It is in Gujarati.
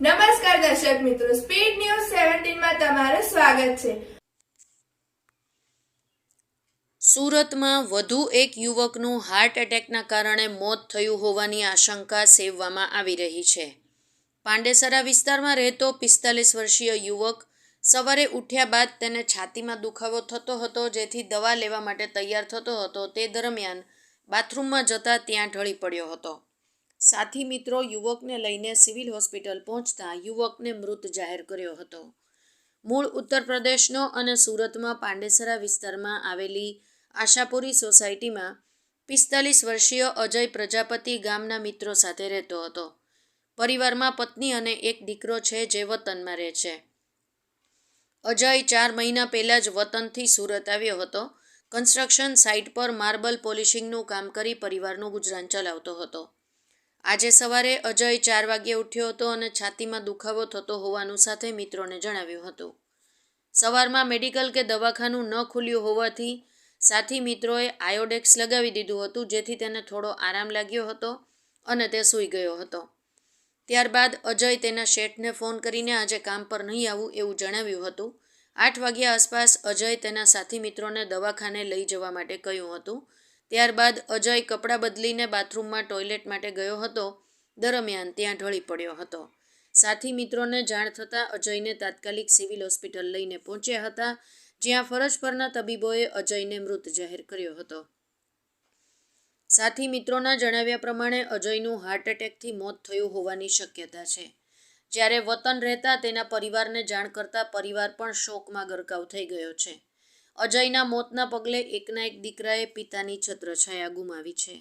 નમસ્કાર દર્શક મિત્રો સ્પીડ ન્યૂઝ સેવન્ટીનમાં તમારું સ્વાગત છે. સુરતમાં વધુ એક યુવકનું હાર્ટ એટેકના કારણે મોત થયું હોવાની આશંકા સેવવામાં આવી રહી છે. પાંડેસરા વિસ્તારમાં રહેતો પિસ્તાલીસ વર્ષીય યુવક સવારે ઉઠ્યા બાદ તેને છાતીમાં દુખાવો થતો હતો, જેથી દવા લેવા માટે તૈયાર થતો હતો. તે દરમિયાન બાથરૂમમાં જતાં ત્યાં ઢળી પડ્યો હતો. સાથી મિત્રો, યુવકને લઈને સિવિલ હોસ્પિટલ પહોંચતા યુવકને મૃત જાહેર કર્યો હતો. મૂળ ઉત્તર પ્રદેશનો અને સુરતમાં પાંડેસરા વિસ્તારમાં આવેલી આશાપુરી સોસાયટીમાં પિસ્તાલીસ વર્ષીય અજય પ્રજાપતિ ગામના મિત્રો સાથે રહેતો હતો. પરિવારમાં પત્ની અને એક દીકરો છે જે વતનમાં રહે છે. અજય ચાર મહિના પહેલાં જ વતનથી સુરત આવ્યો હતો. કન્સ્ટ્રક્શન સાઇટ પર માર્બલ પોલિશિંગનું કામ કરી પરિવારનું ગુજરાન ચલાવતો હતો. આજે સવારે અજય ચાર વાગ્યે ઉઠ્યો હતો અને છાતીમાં દુખાવો થતો હોવાનું સાથે મિત્રોને જણાવ્યું હતું. સવારમાં મેડિકલ કે દવાખાનું ન ખુલ્યું હોવાથી સાથી મિત્રોએ આયોડેક્સ લગાવી દીધું હતું, જેથી તેને થોડો આરામ લાગ્યો હતો અને તે સૂઈ ગયો હતો. ત્યારબાદ અજય તેના શેઠને ફોન કરીને આજે કામ પર નહીં આવું એવું જણાવ્યું હતું. આઠ વાગ્યા આસપાસ અજય તેના સાથી મિત્રોને દવાખાને લઈ જવા માટે કહ્યું હતું. ત્યારબાદ અજય કપડાં બદલીને બાથરૂમમાં ટોયલેટ માટે ગયો હતો. દરમિયાન ત્યાં ઢળી પડ્યો હતો. સાથી મિત્રોને જાણ થતાં અજયને તાત્કાલિક સિવિલ હોસ્પિટલ લઈને પહોંચ્યા હતા, જ્યાં ફરજ પરના તબીબોએ અજયને મૃત જાહેર કર્યો હતો. સાથી મિત્રોના જણાવ્યા પ્રમાણે અજયનું હાર્ટ એટેકથી મોત થયું હોવાની શક્યતા છે. જ્યારે વતન રહેતા તેના પરિવારને જાણ કરતા પરિવાર પણ શોકમાં ગરકાવ થઈ ગયો છે. અજયના મોતના પગલે એકના એક દીકરાએ પિતાની છત્રછાયા ગુમાવી છે.